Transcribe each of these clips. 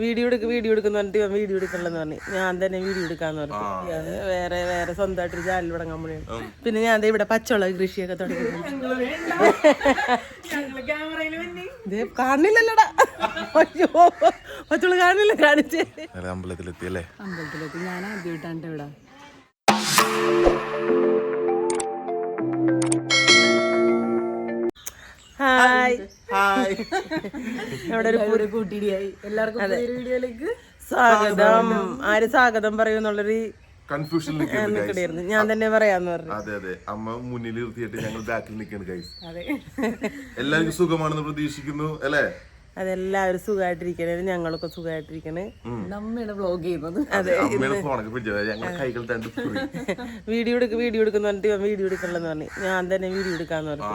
Video എടുക്ക video എടുക്കുന്ന പറഞ്ഞിട്ട് വീഡിയോ എടുക്കണമെന്ന് പറഞ്ഞു. ഞാൻ തന്നെ വീഡിയോ എടുക്കാന്ന് പറഞ്ഞു. വേറെ വേറെ വേറെ സ്വന്തമായിട്ടൊരു ചാനൽ തുടങ്ങാൻ പോലെയാണ് പിന്നെ ഞാൻ ദേ ഇവിടെ പച്ചമുളക് കൃഷിയൊക്കെ തുടങ്ങി ഇത് കാണില്ലല്ലോടാ. അയ്യോ പച്ചമുളക് കാണില്ല കാണിച്ചേ. അമ്പലത്തിലെത്തി അല്ലേ? അമ്പലത്തിലെത്തി. ഞാൻ ആദ്യമായിട്ടാണ് ഇവിടെ. അവിടെ ഒരു കൂട്ടിയിടിയായി എല്ലാവർക്കും വീഡിയോയിലേക്ക് സ്വാഗതം. ആര് സ്വാഗതം പറയുന്നുള്ളൊരു കൺഫ്യൂഷൻ ഞാൻ തന്നെ പറയാന്ന് പറഞ്ഞു. അതെ അതെ. അമ്മ മുന്നിൽ നിർത്തിയിട്ട് ഞങ്ങൾ ബാക്കിൽ നിൽക്കുന്നു ഗൈസ് അതെ. എല്ലാവർക്കും സുഖമാണെന്ന് പ്രതീക്ഷിക്കുന്നു അല്ലേ? അതെല്ലാവരും സുഖമായിട്ടിരിക്കണേ. ഞങ്ങളൊക്കെ സുഖമായിട്ടിരിക്കണേ. നമ്മയാണ് വ്ലോഗ് ചെയ്യുന്നത്. അതെ. കൈകൾ രണ്ട്. വീഡിയോ എടുക്ക വീഡിയോ എടുക്കുന്ന പറഞ്ഞിട്ട് വീഡിയോ എടുക്കണമെന്ന് പറഞ്ഞു. ഞാൻ തന്നെ വീഡിയോ എടുക്കാന്ന് പറഞ്ഞു.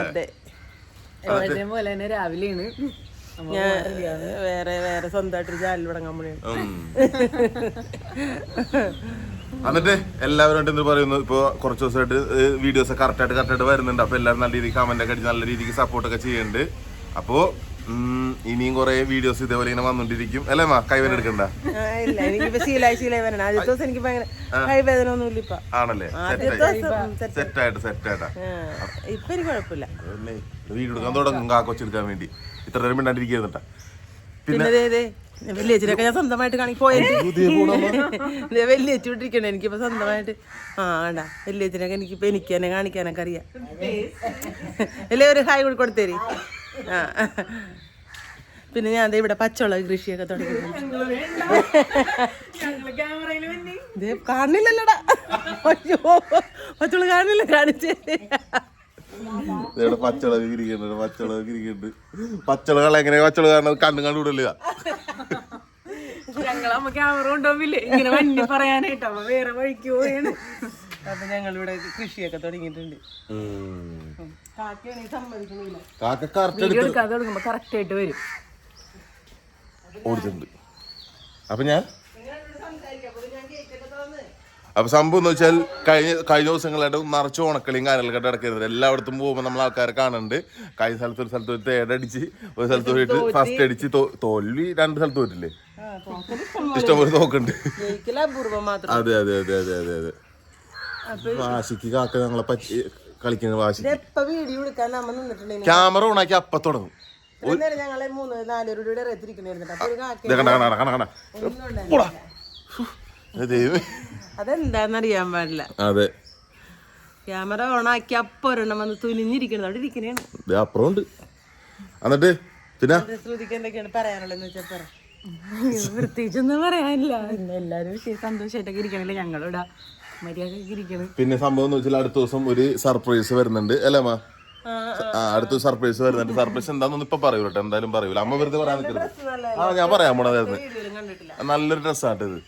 അതെ. പോലെ തന്നെ രാവിലെയാണ്. ഞാൻ വേറെ വേറെ സ്വന്തമായിട്ടൊരു ചാനൽ തുടങ്ങാൻ ഉം. എന്നിട്ട് എല്ലാവരും എന്ത് പറയുന്നു? ഇപ്പൊ കുറച്ച് ദിവസമായിട്ട് വീഡിയോസ് കറക്റ്റ് ആയിട്ട് കറക്റ്റ് ആയിട്ട് വരുന്നുണ്ട്. അപ്പൊ എല്ലാവരും നല്ല രീതിക്ക് കമന്റ് ഒക്കെ അടിച്ച് നല്ല രീതിക്ക് സപ്പോർട്ട് ഒക്കെ ചെയ്യുന്നുണ്ട്. അപ്പോ ഉം, ഇനിയും കുറെ വീഡിയോസ് ഇതേപോലെ ഇങ്ങനെ വന്നോണ്ടിരിക്കും. അല്ലേ മാ? കൈവൻ എടുക്കണ്ട? ഇല്ല എനിക്കിപ്പോ ശീലായി ശീലായി വരണം. ആദ്യത്തെ ദിവസം എനിക്ക് ഭയങ്കര കൈവേദന ഇപ്പൊ. ആണല്ലേ? ഇപ്പൊ എനിക്ക് കുഴപ്പമില്ല. എടുക്കാൻ തുടങ്ങും വേണ്ടി. ഇത്ര നേരം പിന്നെ ഞാൻ സ്വന്തമായിട്ട് കാണി പോയത് വലിയച്ഛൻ വിട്ടിരിക്കണേ എനിക്കിപ്പോ സ്വന്തമായിട്ട്. ആ വേണ്ട വലിയച്ഛനൊക്കെ എനിക്കിപ്പോ എനിക്ക് തന്നെ കാണിക്കാനൊക്കെ അറിയാം. അല്ലേ ഒരു ഹായ് കൂടി കൊടുത്തേരി. ആ. പിന്നെ ഞാൻ ദേ ഇവിടെ പച്ചമുളക് കൃഷിയൊക്കെ തുടങ്ങി കാണില്ലല്ലോടാ. അയ്യോ പച്ചമുളക് കാണില്ല കാണിച്ചേ. ഇവിടെ പച്ചളക് കിരിക്കുന്നുണ്ട് പച്ചളക് കിരിക്കുന്നുണ്ട് പച്ചളകൾ എങ്ങനെ പച്ചളക് കാണുന്നത്? കണ്ണും കണ്ടുവിടല്ല ഞങ്ങൾ അമ്മ ക്യാമറ ഇങ്ങനെ വന്നി പറയാനായിട്ട് അമ്മ വേറെ വഴിക്ക് പോയാണ്. അപ്പൊ ഞങ്ങളിവിടെ കൃഷിയൊക്കെ തുടങ്ങിയിട്ടുണ്ട്. കാക്ക കറക്റ്റ് വീഡിയോ എടുക്കാതെ തുടങ്ങുമ്പോ കറക്റ്റ് ആയിട്ട് വരും. ഓടിച്ചിട്ടുണ്ട്. അപ്പൊ ഞാൻ? അപ്പൊ സംഭവം എന്ന് വെച്ചാൽ കഴിഞ്ഞ കഴിഞ്ഞ ദിവസങ്ങളായിട്ട് നിറച്ച് ഉണക്കളിയും കാര്യങ്ങളൊക്കെ കിടക്കുന്നത് എല്ലായിടത്തും പോകുമ്പോൾ നമ്മൾ ആൾക്കാരെ കാണുന്നുണ്ട്. കഴിഞ്ഞ സ്ഥലത്ത് ഒരു സ്ഥലത്ത് ഒരു തേടടിച്ച് ഒരു സ്ഥലത്ത് പോയിട്ട് ഫസ്റ്റ് അടിച്ച് തോൽവി രണ്ട് സ്ഥലത്ത് പോയിട്ടില്ലേ? ഇഷ്ടംപോലെ തോക്കുണ്ട്. അതെ അതെ അതെ അതെ അതെ അതെ. വാശിക്ക് കാക്ക ഞങ്ങളെ പറ്റി കളിക്കുന്ന വാശി. ഇതെപ്പോ വീഡിയോ എടുക്കാൻ നമ്മ നിന്നിട്ടുണ്ടെങ്കിൽ ക്യാമറ ഓണാക്കി അപ്പൊ തുടങ്ങും. ഇത്രയും നേരം ഞങ്ങളെ മൂന്ന് നാലുപേരുടെ ഇറത്തിരിക്കണായിരുന്നു അപ്പൊ ഒരു കാക്ക ഇത് കണ്ട കണ്ട കണ്ട കണ്ട. ഒന്നും പോടാ. ദൈവമേ. അതെന്താന്നറിയാൻ പാടില്ല. അതെ. ക്യാമറ ഓണാക്കി അപ്പൊ ഒരെണ്ണം വന്ന് തുനിഞ്ഞിരിക്കണം അവിടെ ഇരിക്കണേണ്. ദേ അപ്പുറം ഉണ്ട് എന്നിട്ട് പിന്നെ? ശ്രുതിക്ക് എന്തൊക്കെയാണ് പറയാനുള്ളതെന്ന് വെച്ചാൽ പറ. പ്രത്യേകിച്ചൊന്നും പറയാനില്ല. ഇന്ന് എല്ലാരും സന്തോഷായിട്ടൊക്കെ സന്തോഷമായിട്ടൊക്കെ ഇരിക്കണല്ലേ ഞങ്ങളിവിടെ പിന്നെ സംഭവം എന്ന് വെച്ചാൽ അടുത്ത ദിവസം ഒരു സർപ്രൈസ് വരുന്നുണ്ട്. അല്ലേ അമ്മ? അടുത്ത സർപ്രൈസ് വരുന്നുണ്ട്. സർപ്രൈസ് എന്താണെന്ന് ഇപ്പൊ പറയൂ കേട്ടോ. എന്തായാലും പറയൂല. അമ്മ വെറുതെ പറയാൻ നിൽക്കരുത് ആ ഞാൻ പറയാൻ പോണതായിരുന്നു നല്ലൊരു ഡ്രസ്സാട്ട് ഇത്.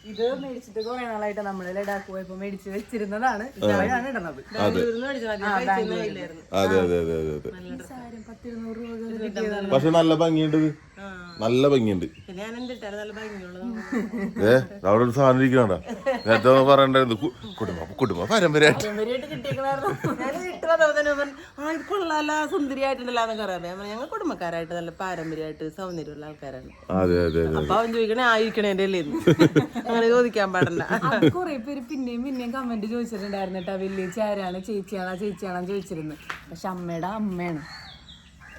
മേടിച്ചിട്ട് കുറെ നാളായിട്ട് നമ്മൾ ലഡാക്ക് പോയപ്പോ മേടിച്ച് വെച്ചിരുന്നതാണ്. അതെ. അതെ അതെ അതെ അതെ പക്ഷെ നല്ല ഭംഗിയുണ്ട് നല്ല ഭംഗിയുണ്ട്. ഏ അവിടെ ഒരു സാധനം ഇരിക്കണ നേരത്തെ പറയണ്ടായിരുന്നു. കുടുംബ കുടുംബ പറഞ്ഞു, ഞങ്ങൾ കുടുംബക്കാരായിട്ട് നല്ല പാരമ്പര്യമായിട്ട് സൗന്ദര്യമുള്ള ആൾക്കാരാണ്. അതെ അതെ അപ്പൊ അവൻ ചോദിക്കണേ ആയിരിക്കണേ എന്റെ അല്ലേ അങ്ങനെ ചോദിക്കാൻ പാടില്ല. കുറെ പേര് പിന്നെയും പിന്നെയും കമന്റ് ചോദിച്ചിട്ടുണ്ടായിരുന്നു കേട്ടോ. വലിയ ചേരാണ് ചേച്ചിയാണോ ചേച്ചിയാണോ ചോദിച്ചിരുന്നു. പക്ഷെ അമ്മയുടെ അമ്മയാണ്.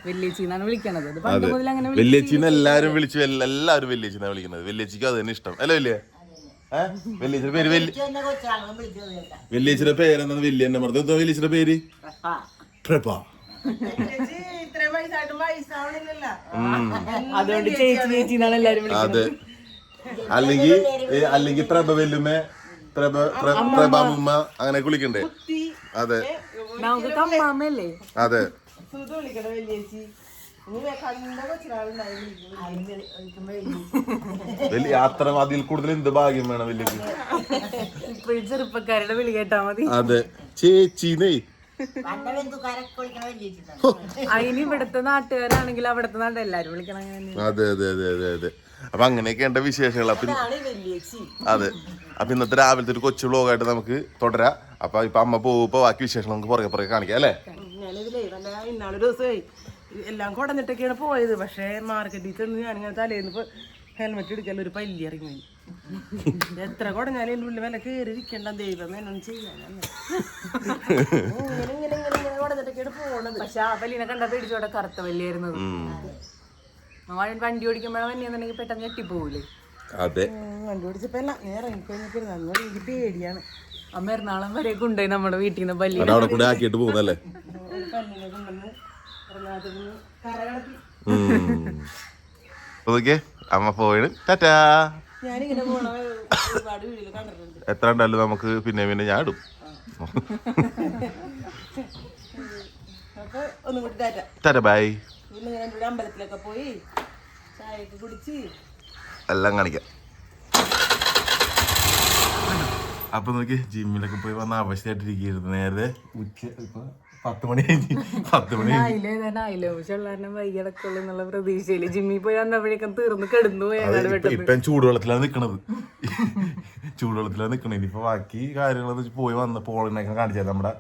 വലിയേച്ചി വിളിക്കണത്. ഇത് പണ്ട് മുതൽ അങ്ങനെ വിളി- എല്ലാരും വിളിച്ചു. എല്ലാ- എല്ലാവരും വല്യച്ചിന്നാ വിളിക്കുന്നത്. വല്യച്ചിക്ക് അത് തന്നെ ഇഷ്ടം. അല്ലേ വല്യ? ഏഹ് വല്യച്ചിന്റെ പേര് വല്യ പേരെന്താണ് വലിയ എന്നെ എന്താ വല്യച്ചിന്റെ പേര്? പ്രഭ. ഇത്രയും വയസ്സായിട്ടും വയസ്സാവണില്ലല്ലോ. അതുകൊണ്ട് ചേച്ചി ചേച്ചിന്നാണ് എല്ലാരും വിളിക്കുന്നത്. അതെ. അല്ലെങ്കിൽ അല്ലെങ്കിൽ പ്രഭ വല്ലുമ്മ പ്രഭ പ്ര- പ്രഭാമുമ്മ അങ്ങനെ കുളിക്കണ്ടേ അതെ. നമുക്ക് അതെ. സുധ വിളിക്കണ വലിയേച്ചി വലിയ അത്ര അതിൽ കൂടുതൽ എന്ത് ഭാഗ്യം വേണം വലിയ ചെറുപ്പക്കാരുടെ വിളി കേട്ടാ മതി. അതെ. ചേച്ചിനെ. അതിന് ഇവിടുത്തെ നാട്ടുകാരാണെങ്കിൽ അവിടുത്തെ നാട്ടിൽ എല്ലാരും വിളിക്കണം അതെ അതെ അതെ അതെ അതെ. അപ്പൊ അങ്ങനെയൊക്കെ ഉണ്ട് വിശേഷങ്ങൾ. അപ്പൊ അതെ. അപ്പൊ ഇന്നത്തെ രാവിലത്തെ ഒരു കൊച്ചു ബ്ലോഗായിട്ട് നമുക്ക് തുടരാം. അപ്പൊ ഇപ്പൊ അമ്മ പോകുമ്പോ ബാക്കി വിശേഷങ്ങൾ നമുക്ക് പുറകെ പുറകെ കാണിക്കാം അല്ലേ? ഞാനിതിലേ വല്ല ഇന്നാളൊരു ദിവസമായി എല്ലാം കുടഞ്ഞിട്ടൊക്കെയാണ് പോയത്. പക്ഷേ മാർക്കറ്റിൽ ചെന്ന് ഞാനിങ്ങനെ തലേന്ന് ഇപ്പൊ ഹെൽമെറ്റ് എടുക്കാൻ ഒരു പല്ലി ഇറങ്ങി. എത്ര കുടഞ്ഞാലും എന്റെ ഉള്ളിൽ വില കയറി ഇരിക്കണ്ട ദൈവം എന്നൊന്നും ചെയ്യാനല്ല. ഇങ്ങനെ ഇങ്ങനെ ഇങ്ങനെ ഇങ്ങനെ കുടഞ്ഞിട്ടൊക്കെയാണ് പോണത്. പക്ഷെ ആ പല്ലിനെ കണ്ടാ പേടിച്ചോടെ കറുത്ത പല്ലിയായിരുന്നത് വണ്ടി ഓടിക്കുമ്പോഴാണ് വന്നിയെന്നുണ്ടെങ്കിൽ പെട്ടെന്ന് ഞെട്ടിപ്പോവില്ലേ അതെ. വണ്ടി ഓടിച്ചപ്പോ എല്ലാം ഞാൻ എനിക്ക് പേടിയാണ്. അമ്മ എറണാകുളം വരെ കൊണ്ടുപോയി നമ്മുടെ വീട്ടിൽ നിന്ന് പല്ലി അവിടെ കൂടെ ആക്കിയിട്ട് പോകുന്നല്ലേ അതൊക്കെ അമ്മ പോയിന് ടാറ്റാ. എത്ര ഉണ്ടല്ലോ നമുക്ക് പിന്നെ പിന്നെ ഞാൻ ഇടും. ടാറ്റ. ബൈ അമ്പലത്തിലൊക്കെ പോയി ചായയൊക്കെ കുടിച്ച് എല്ലാം കാണിക്കാം. അപ്പൊ നോക്കി ജിമ്മിലൊക്കെ പോയി വന്ന ആവശ്യമായിട്ടിരിക്കുന്നു നേരെ ഉച്ച ഇപ്പൊ പത്ത് മണി കഴിഞ്ഞ് പത്ത് മണി കഴിഞ്ഞ്. ആയില്ലേ തന്നെ ആയില്ലോ ചെള്ളാരനെ വൈകിടക്കുള്ളൂ എന്നുള്ള പ്രതീക്ഷയിൽ ജിമ്മിൽ പോയി വന്നപ്പോഴേക്കും തീർന്ന് കിടന്നു പോയി അത് ഇപ്പൊ- ചൂടുവെള്ളത്തിലാണ് നിക്കണത്. ചൂടുവെള്ളത്തിലാണ് നിക്കണത്. ഇനിയിപ്പോ ബാക്കി കാര്യങ്ങൾ പോയി വന്ന പോളിനൊക്കെ കാണിച്ചാൽ നമ്മുടെ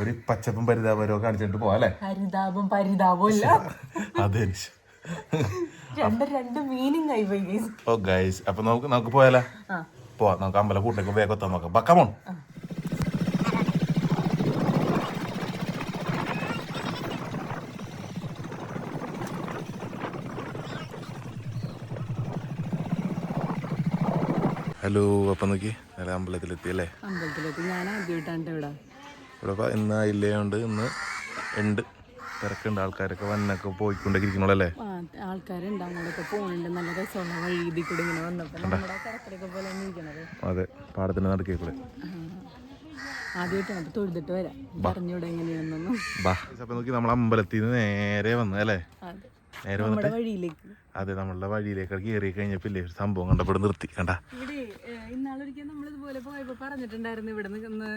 ഒരു പച്ചപ്പും പരിതാപരവും കാണിച്ചിട്ട് പോവാ അല്ലേ? ഹരിതാപം പരിതാപം ഇല്ല. അതെ. ഓ ഗൈസ് അപ്പൊ നമുക്ക് നമുക്ക് പോയാലോ? പോവാം. നമുക്ക് അമ്പല കൂട്ടിലേക്ക് വേഗം എത്താൻ നോക്കാം. ബക്കമോൺ ഹലോ അപ്പൊ നോക്കി. നല്ല അമ്പലത്തിലെത്തി അല്ലേ അമ്പലത്തിലെത്തി. ഞാൻ ആദ്യമായിട്ടാണ് ഇവിടെ. ഇന്ന് ഇല്ലയുണ്ട്. ഇന്ന് ഉണ്ട്. തിരക്കുണ്ട്. ആൾക്കാരൊക്കെ വന്നൊക്കെ പോയിക്കൊണ്ടിരിക്കണല്ലേ ആ, ആൾക്കാരുണ്ട്. അങ്ങോട്ടൊക്കെ പോകുന്നുണ്ട് നല്ല രസമുള്ള വഴി ഇതിൽ കൂടെ ഇങ്ങനെ വന്നപ്പോൾ നമ്മുടെ കടക്കരയൊക്കെ പോലെ അതെ പാടത്തിന് നടക്കേ കൂടെ ആദ്യമായിട്ടാണ്. അപ്പൊ തൊഴുതിട്ട് വരാം. പറഞ്ഞൂടെ എങ്ങനെയാണെന്നൊന്നും. ബാ. അപ്പൊ നോക്കി നമ്മൾ അമ്പലത്തിൽ നിന്ന് നേരെ വന്നു അല്ലേ? അതെ. നേരെ വന്നിട്ട് അതെ നമ്മളുടെ വഴിയിലേക്ക് കയറി കഴിഞ്ഞപ്പില്ലേ ഒരു സംഭവം കണ്ടപ്പോൾ നിർത്തി. കണ്ട? ഇന്നാളൊരിക്കൽ നമ്മൾ ഇതുപോലെ പോയപ്പോൾ പറഞ്ഞിട്ടുണ്ടായിരുന്നു ഇവിടെ നിന്ന്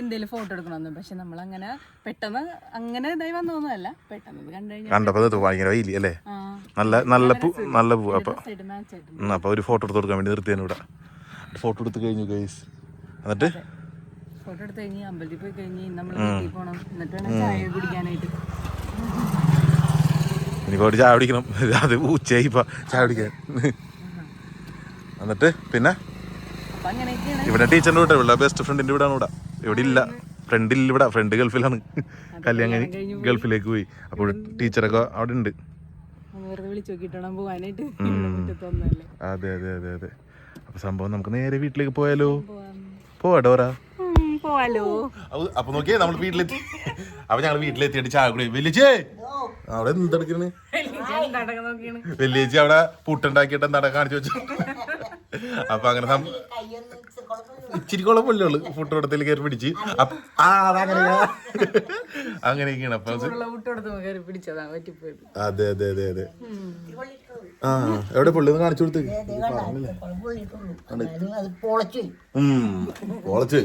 എന്തെങ്കിലും ഫോട്ടോ എടുക്കണമെന്ന് പക്ഷെ നമ്മൾ അങ്ങനെ പെട്ടെന്ന് അങ്ങനെ ഇതായി വന്നതൊന്നുമല്ല. പെട്ടെന്ന് കണ്ടു കഴിഞ്ഞാൽ കണ്ടപ്പോൾ അത് ഭയങ്കര വൈലി അല്ലേ? നല്ല നല്ല പൂ നല്ല പൂ അപ്പൊ സൈഡ് മാച്ച് ആയിട്ട്. ഉം, അപ്പൊ ഒരു ഫോട്ടോ എടുത്ത് കൊടുക്കാൻ വേണ്ടി നിർത്തിയാണ് ഇവിടെ. ഫോട്ടോ എടുത്ത് കഴിഞ്ഞു ഗൈസ് എന്നിട്ട്? ഫോട്ടോ എടുത്ത് കഴിഞ്ഞ് അമ്പലത്തിൽ പോയി കഴിഞ്ഞ് നമ്മൾ വീട്ടിൽ പോകണം എന്നിട്ട് വേണം ചായ കുടിക്കാനായിട്ട്. ചായ കുടിക്കണം. അത് ഉച്ചയായി ഇപ്പൊ ചായ കുടിക്കാൻ. എന്നിട്ട് പിന്നെ? ഇവിടെ ടീച്ചറിന്റെ കൂടെ ഇവിടെ ബെസ്റ്റ് ഫ്രണ്ടിന്റെ വീടാണ് ഇവിടെ. ഇവിടെ ഇല്ല. ഫ്രണ്ട് ഇല്ല ഇവിടെ. ഫ്രണ്ട് ഗൾഫിലാണ്. കല്യാണം കഴിഞ്ഞ് ഗൾഫിലേക്ക് പോയി. അപ്പോൾ ടീച്ചറൊക്കെ അവിടെ ഉണ്ട്. അതെ അതെ അതെ അതെ. അപ്പൊ സംഭവം നമുക്ക് നേരെ വീട്ടിലേക്ക് പോയാലോ? പോവാം ഡോറ. പോവാലോ. അപ്പൊ- നോക്കിയേ നമ്മൾ വീട്ടിലെത്തി. അപ്പൊ ഞങ്ങൾ വീട്ടിലെത്തിയിട്ട് ചായ കുടി. വലിയച്ചേ അവിടെ എന്തെടുക്കണ് വലിയേച്ചി അവിടെ പുട്ടുണ്ടാക്കിയിട്ട് എന്താണ് കാണിച്ചു വെച്ചു? അപ്പൊ അങ്ങനെ ഇച്ചിരി കുഴപ്പമില്ലേ ഉള്ളു. പുട്ട് കൊടുത്തിൽ കയറി പിടിച്ച്. അപ്പൊ ആ അതങ്ങനെ അങ്ങനെയൊക്കെയാണ് അപ്പൊ അത്. അതെ അതെ അതെ അതെ ആ എവിടെ പുള്ളി? ഒന്ന് കാണിച്ചു കൊടുത്ത്. പൊളച്ച്.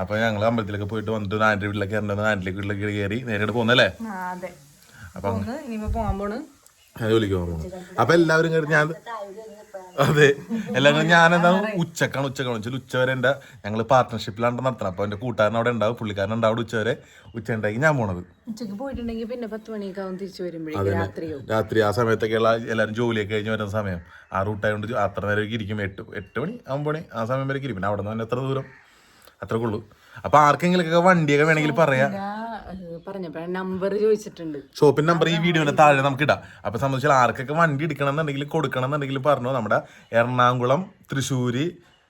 അപ്പൊ ഞങ്ങൾ അമ്പലത്തിലൊക്കെ പോയിട്ട് വന്നിട്ട് നാട്ടിലെ വീട്ടിലൊക്കെ നാട്ടിലേക്ക് വീട്ടിലേക്ക് കയറി നേരിട്ട് പോന്നല്ലേ? അതെ. അപ്പൊ പോകാൻ പോണ്. ജോലിക്ക് പോകുന്നു അപ്പൊ എല്ലാവരും കേട്ട് ഞാൻ അതെ. എല്ലാവരും ഞാൻ എന്താ ഉച്ചക്കാണ് ഉച്ചക്കാണ്. വെച്ചാൽ ഉച്ച വരെ എന്റെ ഞങ്ങൾ പാർട്ട്ണർഷിപ്പിലാണ് നടത്തണം അപ്പൊ എന്റെ കൂട്ടുകാരൻ അവിടെ ഉണ്ടാവും പുള്ളിക്കാരൻ ഉണ്ടാവും അവിടെ ഉച്ച വരെ ഉച്ച ഉണ്ടാക്കി ഞാൻ പോണത്. ഉച്ചയ്ക്ക് പോയിട്ടുണ്ടെങ്കിൽ പിന്നെ പത്ത് മണിയൊക്കെ ആവും തിരിച്ചു വരുമ്പോഴേക്കും രാത്രി ആ സമയത്തൊക്കെയുള്ള എല്ലാവരും ജോലിയൊക്കെ കഴിഞ്ഞ് വരുന്ന സമയം. ആ റൂട്ടായതുകൊണ്ട് അത്ര നേരം ഇരിക്കും. എട്ട് എട്ട് മണി ഒമ്പത് മണി ആ സമയം വരെ ഇരിക്കും. പിന്നെ അവിടെ നിന്ന് എത്ര ദൂരം? അത്രേ ഉള്ളൂ. അപ്പൊ ആർക്കെങ്കിലൊക്കെ വണ്ടിയൊക്കെ വേണമെങ്കിൽ പറയാം. പറഞ്ഞപ്പോ നമ്പർ ചോദിച്ചിട്ടുണ്ട്. ഷോപ്പിന്റെ നമ്പർ ഈ വീഡിയോന്റെ താഴെ നമുക്ക് ഇടാം. അപ്പൊ സംബന്ധിച്ചാൽ ആർക്കൊക്കെ വണ്ടി എടുക്കണം എന്നുണ്ടെങ്കിൽ കൊടുക്കണം എന്നുണ്ടെങ്കിൽ പറഞ്ഞു നമ്മുടെ എറണാകുളം തൃശ്ശൂര്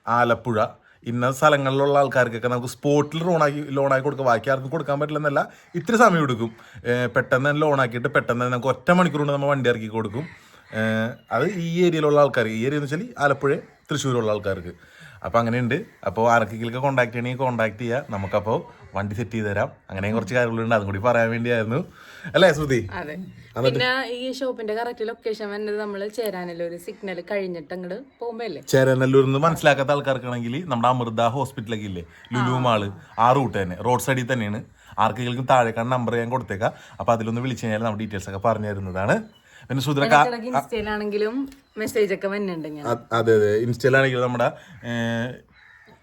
ആലപ്പുഴ ഇന്ന സ്ഥലങ്ങളിലുള്ള ആൾക്കാർക്കൊക്കെ നമുക്ക് സ്പോട്ടിൽ ലോണാക്കി ലോണാക്കി കൊടുക്കുക ബാക്കി ആർക്കും കൊടുക്കാൻ പറ്റില്ലെന്നല്ല ഇത്തിരി സമയം എടുക്കും. പെട്ടെന്ന് തന്നെ ലോണാക്കിയിട്ട് പെട്ടെന്ന് തന്നെ നമുക്ക് ഒറ്റ മണിക്കൂർ കൊണ്ട് നമ്മൾ വണ്ടി ഇറക്കി കൊടുക്കും. അത് ഈ ഏരിയയിലുള്ള ആൾക്കാർ ഈ ഏരിയ എന്ന് വെച്ചാൽ ആലപ്പുഴ തൃശ്ശൂരുള്ള ആൾക്കാർക്ക്. അപ്പോൾ അങ്ങനെയുണ്ട്. അപ്പോൾ ആർക്കെങ്കിലൊക്കെ കോൺടാക്ട് ചെയ്യണമെങ്കിൽ കോൺടാക്ട് ചെയ്യുക നമുക്കപ്പോൾ വണ്ടി സെറ്റ് ചെയ്ത് തരാം. അങ്ങനെ കുറച്ച് കാര്യങ്ങളുണ്ട്. അതും കൂടി പറയാൻ വേണ്ടിയായിരുന്നു. അല്ലേ ശ്രുതി? പിന്നെ ഈ ഷോപ്പിന്റെ കറക്റ്റ് ലൊക്കേഷൻ വന്നത് നമ്മൾ ചേരാനല്ലൂർ. സിഗ്നൽ കഴിഞ്ഞിട്ട് അങ്ങോട്ട് അല്ലേ നിന്ന് മനസ്സിലാക്കാത്ത ആൾക്കാർക്കാണെങ്കിൽ നമ്മുടെ അമൃത ഹോസ്പിറ്റലൊക്കെ ഇല്ലേ? ലുലു മാൾ ആ റൂട്ട് തന്നെ. റോഡ് സൈഡിൽ തന്നെയാണ്. ആർക്കെങ്കിലും താഴേക്കാണ് നമ്പർ ഞാൻ കൊടുത്തേക്കാം. അപ്പോൾ അതിലൊന്ന് വിളിച്ചു കഴിഞ്ഞാൽ നമ്മുടെ ഡീറ്റെയിൽസ് ഒക്കെ പറഞ്ഞു തരുന്നതാണ്. പിന്നെ സുധരക്ക ഇൻസ്റ്റയിലാണെങ്കിലും മെസ്സേജ് ഒക്കെ അതെ അതെ. ഇൻസ്റ്റയിലാണെങ്കിലും നമ്മുടെ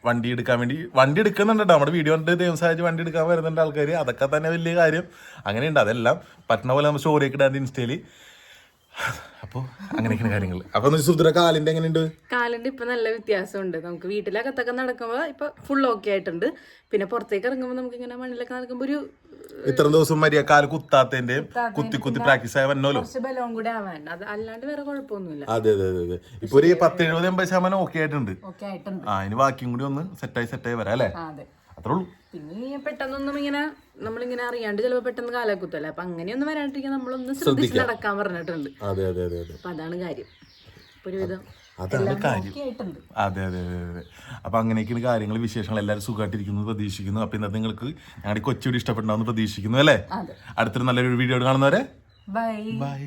വണ്ടി എടുക്കാൻ വേണ്ടി വണ്ടി എടുക്കുന്നുണ്ട് നമ്മുടെ വീഡിയോ കണ്ട് ദൈവം സഹായിച്ച് വണ്ടി എടുക്കാൻ വരുന്നുണ്ട് ആൾക്കാർ അതൊക്കെ തന്നെ വലിയ കാര്യം. അങ്ങനെയുണ്ട്. അതെല്ലാം പറ്റുന്ന പോലെ നമ്മൾ സ്റ്റോറിയൊക്കെ ഇടാണ്ട് ഇൻസ്റ്റയിൽ അപ്പോൾ അങ്ങനെയൊക്കെയാണ് കാര്യങ്ങൾ അപ്പൊ സുദ്ര കാലിന്റെ എങ്ങനെയുണ്ട്? കാലിന്റെ ഇപ്പൊ നല്ല വ്യത്യാസമുണ്ട്. നമുക്ക് വീട്ടിലകത്തൊക്കെ നടക്കുമ്പോ ഇപ്പൊ ഫുൾ ഓക്കെ ആയിട്ടുണ്ട്. പിന്നെ പുറത്തേക്ക് ഇറങ്ങുമ്പോൾ നമുക്ക് ഇങ്ങനെ മണ്ണിലൊക്കെ നടക്കുമ്പോ ഒരു ഇത്ര ദിവസം മര്യാദ കാൽ കുത്താത്തതിന്റെ കുത്തി കുത്തി പ്രാക്ടീസ് ആയി വന്നോലോ? ബലവും കൂടെ ആവാൻ. അത് അല്ലാണ്ട് വേറെ കുഴപ്പമൊന്നുമില്ല. അതെ അതെ അതെ ഇപ്പൊ ഒരു പത്ത് എഴുപത് എൺപത് ശതമാനം ഓക്കെ ആയിട്ടുണ്ട്. ആ ഇനി ബാക്കിയും കൂടി ഒന്ന് സെറ്റായി സെറ്റായി വരാം അല്ലേ? അതെ. അത്രേ ഉള്ളൂ. പിന്നെ പെട്ടെന്നൊന്നും ഇങ്ങനെ നമ്മളിങ്ങനെ അറിയാണ്ട് ചിലപ്പോൾ പെട്ടെന്ന് കാലാക്കുത്തല്ലേ. അപ്പൊ അങ്ങനെയൊന്നും വരാണ്ടിരിക്കാൻ നമ്മളൊന്ന് ശ്രദ്ധിച്ച് നടക്കാൻ പറഞ്ഞിട്ടുണ്ട്. അപ്പൊ അതാണ് കാര്യം. ഒരുവിധം അതാണ് കാര്യം. അതെ അതെ അതെ അതെ. അപ്പൊ അങ്ങനെയൊക്കെയാണ് കാര്യങ്ങൾ വിശേഷങ്ങൾ എല്ലാവരും സുഖമായിട്ടിരിക്കുന്നു പ്രതീക്ഷിക്കുന്നു. അപ്പൊ ഇന്നത്തെ നിങ്ങൾക്ക് ഞങ്ങളുടെ കൊച്ചുകൂടി ഇഷ്ടപ്പെട്ടുണ്ടാവുമെന്ന് പ്രതീക്ഷിക്കുന്നു അല്ലേ? അടുത്തൊരു നല്ലൊരു വീഡിയോ കാണുന്നവരെ ബൈ. ബൈ.